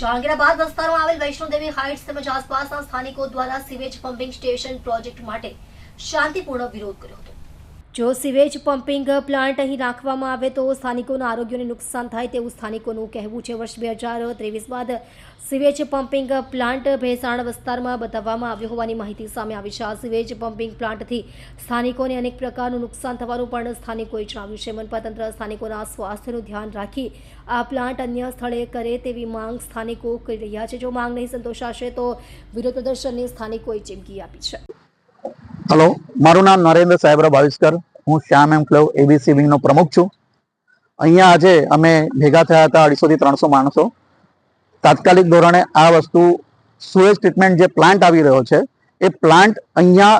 જહાંગીરાબાદ વિસ્તારમાં આવેલ વૈષ્ણોદેવી હાઇટ્સ તેમજ આસપાસના સ્થાનિકો દ્વારા સીવેજ પમ્પિંગ સ્ટેશન પ્રોજેક્ટ માટે શાંતિપૂર્ણ વિરોધ કર્યો હતો. જો સિવેજ પમ્પિંગ પ્લાન્ટ અહીં રાખવામાં આવે તો સ્થાનિકોના આરોગ્યને નુકસાન થાય તેવું સ્થાનિકોનું કહેવું છે. વર્ષ બે હજાર ત્રેવીસ બાદ સિવેજ પમ્પિંગ પ્લાન્ટ ભેસાણ વિસ્તારમાં બતાવવામાં આવ્યો હોવાની માહિતી સામે આવી છે. આ સિવેજ પમ્પિંગ પ્લાન્ટથી સ્થાનિકોને અનેક પ્રકારનું નુકસાન થવાનું પણ સ્થાનિકોએ જણાવ્યું છે. મનપા તંત્ર સ્થાનિકોના સ્વાસ્થ્યનું ધ્યાન રાખી આ પ્લાન્ટ અન્ય સ્થળે કરે તેવી માંગ સ્થાનિકો કરી રહ્યા છે. જો માંગ નહીં સંતોષાશે તો વિરોધ પ્રદર્શનની સ્થાનિકોએ ચીમકી આપી છે. હલો મારું નામ નરેન્દ્ર સાહેબરા ભાવિસ્કર હું શ્યામ એમ ક્લવ એબીસી વિંગનો પ્રમુખ છું. અહીંયા આજે અમે ભેગા થયા હતા અઢીસોથી ત્રણસો માણસો. તાત્કાલિક ધોરણે આ વસ્તુ સુએજ ટ્રીટમેન્ટ જે પ્લાન્ટ આવી રહ્યો છે, એ પ્લાન્ટ અહીંયા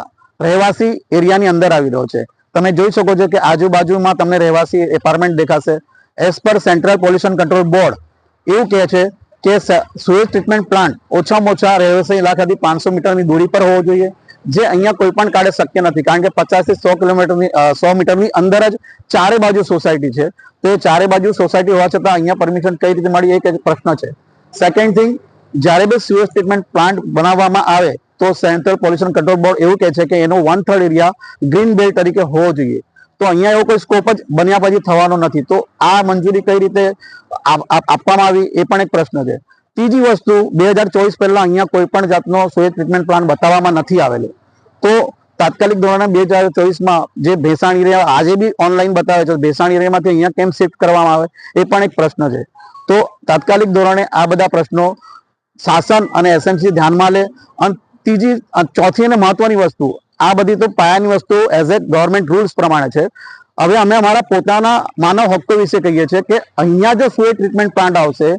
રહેવાસી એરિયાની અંદર આવી રહ્યો છે. તમે જોઈ શકો છો કે આજુબાજુમાં તમને રહેવાસી એપાર્ટમેન્ટ દેખાશે. As per central pollution control board એવું કહે છે કે સુએજ ટ્રીટમેન્ટ પ્લાન્ટ ઓછામાં ઓછા રહેવાસી ઇલાકાથી પાંચસો મીટરની દૂરી પર હોવો જોઈએ. જે અહીંયા કોઈ પણ કાળે શક્ય નથી. કારણ કે પચાસથી સો કિલોમીટરની સો મીટરની અંદર જ ચારે બાજુ સોસાયટી છે. તો એ ચારે બાજુ સોસાયટી હોવા છતાં અહીંયા પરમિશન કઈ રીતે મળી એક પ્રશ્ન છે. સેકન્ડ થિંગ જ્યારે બી સુએજ ટ્રીટમેન્ટ પ્લાન્ટ બનાવવામાં આવે, તો સેન્ટ્રલ પોલ્યુશન કંટ્રોલ બોર્ડ એવું કહે છે કે એનો one third area green belt તરીકે હોવો જોઈએ. તો અહીંયા એવો કોઈ સ્કોપ જ બન્યા પછી થવાનો નથી. તો આ મંજૂરી કઈ રીતે આપ- આપ- આપવામાં આવી એ પણ એક પ્રશ્ન છે. ત્રીજી વસ્તુ, બે હજાર ચોવીસ પહેલા અહીંયા કોઈ પણ જાતનો સોય ટ્રીટમેન્ટ પ્લાન બતાવવામાં નથી આવેલો. તો તાત્કાલિક ધોરણે બે હજાર ચોવીસમાં જે ભેસાણ એરિયા આજે બી ઓનલાઈન બતાવે છે, ભેસાણ એરિયામાંથી અહીંયા કેમ શિફ્ટ કરવામાં આવે, એ પણ એક પ્રશ્ન છે. તો તાત્કાલિક ધોરણે આ બધા પ્રશ્નો શાસન અને એસએમસી ધ્યાનમાં લે. અને ત્રીજી ચોથી અને મહત્વની વસ્તુ, આ બધી તો પાયાની વસ્તુ એઝ એ ગવર્મેન્ટ રૂલ્સ પ્રમાણે છે. હવે અમે અમારા પોતાના માનવ હક્કો વિશે કહીએ છીએ કે અહીંયા જો સુએ ટ્રીટમેન્ટ પ્લાન્ટ આવશે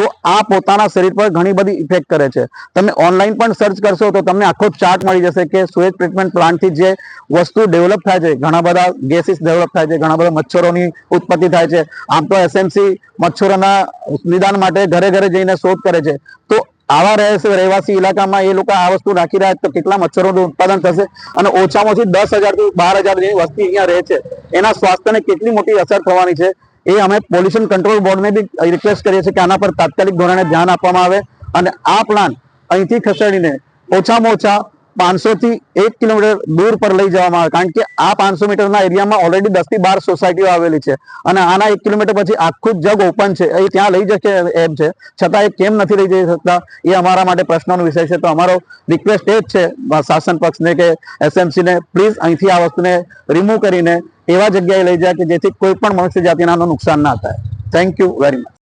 તો આ પોતાના શરીર પર ઘણી બધી ઇફેક્ટ કરે છે. તમે ઓનલાઈન પણ સર્ચ કરશો તો તમને આખો ચાર્ટ મળી જશે કે સુએજ ટ્રીટમેન્ટ પ્લાન્ટથી જે વસ્તુ ડેવલપ થાય છે, ઘણા બધા ગેસીસ ડેવલપ થાય છે, ઘણા બધા મચ્છરોની ઉત્પત્તિ થાય છે. આમ તો એસએમસી મચ્છરોના નિદાન માટે ઘરે ઘરે જઈને શોધ કરે છે. તો આવા રહેશે રહેવાસી ઇલાકામાં એ લોકો આ વસ્તુ રાખી રહ્યા તો કેટલા મચ્છરોનું ઉત્પાદન થશે? અને ઓછામાં ઓછી દસ હજારથી બાર હજાર જેવી વસ્તી અહીંયા રહે છે. એના સ્વાસ્થ્યને કેટલી મોટી અસર થવાની છે? એ અમે પોલ્યુશન કંટ્રોલ બોર્ડને બી રિક્વેસ્ટ કરીએ છીએ કે આના પર તાત્કાલિક ધોરણે ધ્યાન આપવામાં આવે અને આ પ્લાન અહીંથી ખસેડીને ઓછામાં ઓછા પાંચસો થી એક કિલોમીટર દૂર પર લઈ જવામાં આવે. કારણ કે આ પાંચસો મીટરના એરિયામાં ઓલરેડી દસથી બાર સોસાયટીઓ આવેલી છે અને આના એક કિલોમીટર પછી આખું જગ ઓપન છે. એ ત્યાં લઈ જશે એમ છે. છતાં એ કેમ નથી લઈ જઈ શકતા એ અમારા માટે પ્રશ્નનો વિષય છે. તો અમારો રિક્વેસ્ટ એ જ છે શાસન પક્ષને કે એસએમસીને પ્લીઝ અહીંથી આ વસ્તુને રિમૂવ કરીને એવા જગ્યાએ લઈ જાય કે જેથી કોઈ પણ મનુષ્ય જાતિનાનું નુકસાન ના થાય. Thank you very much